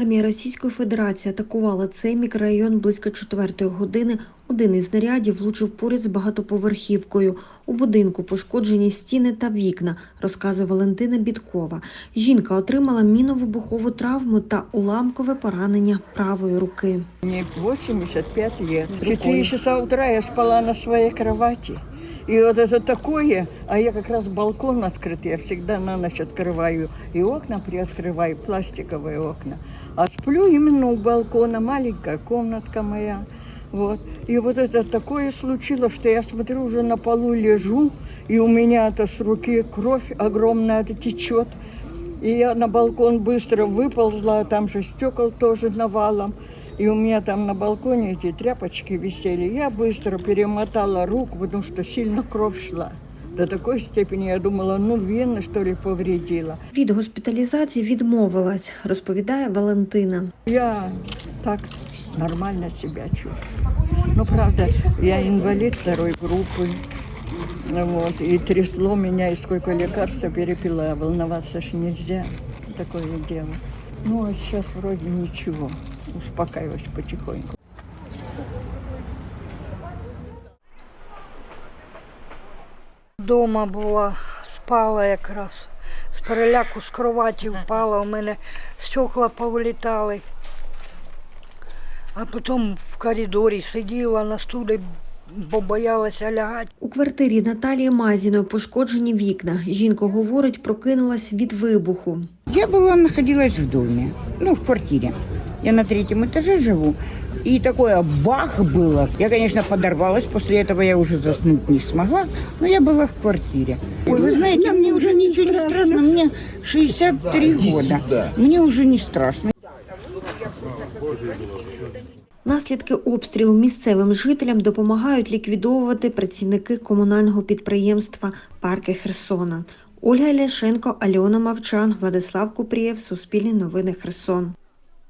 армія Російської Федерації атакувала цей мікрорайон близько четвертої години. Один із снарядів влучив поряд з багатоповерхівкою. У будинку пошкоджені стіни та вікна, розказує Валентина Біткова. Жінка отримала міновибухову травму та уламкове поранення правої руки. Мне 85 лет. В 4 часа утра я спала на своей кровати. И вот это такое, а я как раз балкон открыт, я всегда на ночь открываю. И окна приоткрываю, пластиковые окна. А сплю именно у балкона, маленькая комнатка моя. Вот. И вот это такое случилось, что я смотрю, уже на полу лежу, и у меня это с руки кровь огромная это течет. И я на балкон быстро выползла, а там же стекол тоже навалом. И у меня там на балконе эти тряпочки висели. Я быстро перемотала руку, потому что сильно кровь шла. До такой степени я думала, ну вены что ли повредила. Від госпіталізації відмовилась, розповідає Валентина. Я так нормально себя чувствую. Ну, правда, я инвалид второй группы. Вот, и трясло меня, и сколько лекарств я перепила. Волноваться ж нельзя. Такое дело. Ну, а сейчас вроде ничего. Успокаиваюсь потихоньку. Дома була, спала якраз. З переляку з кроваті впала, у мене стекла повилітали. А потім в коридорі сиділа на стулі, бо боялася лягати. У квартирі Наталії Мазіної пошкоджені вікна. Жінка говорить, прокинулась від вибуху. Я была, находилась в доме, ну, в квартире. Я на третьем этаже живу. И такое бах было. Я, конечно, подорвалась. После этого я уже заснуть не смогла. Но я была в квартире. Ой, вы знаете, мне уже ничего не страшно. Мне 63 года. Мне уже не страшно. Наслідки обстрілу місцевим жителям допомагають ліквідовувати працівники комунального підприємства Парки Херсона. Ольга Ляшенко, Альона Мовчан, Владислав Купрієв, Суспільні новини Херсон.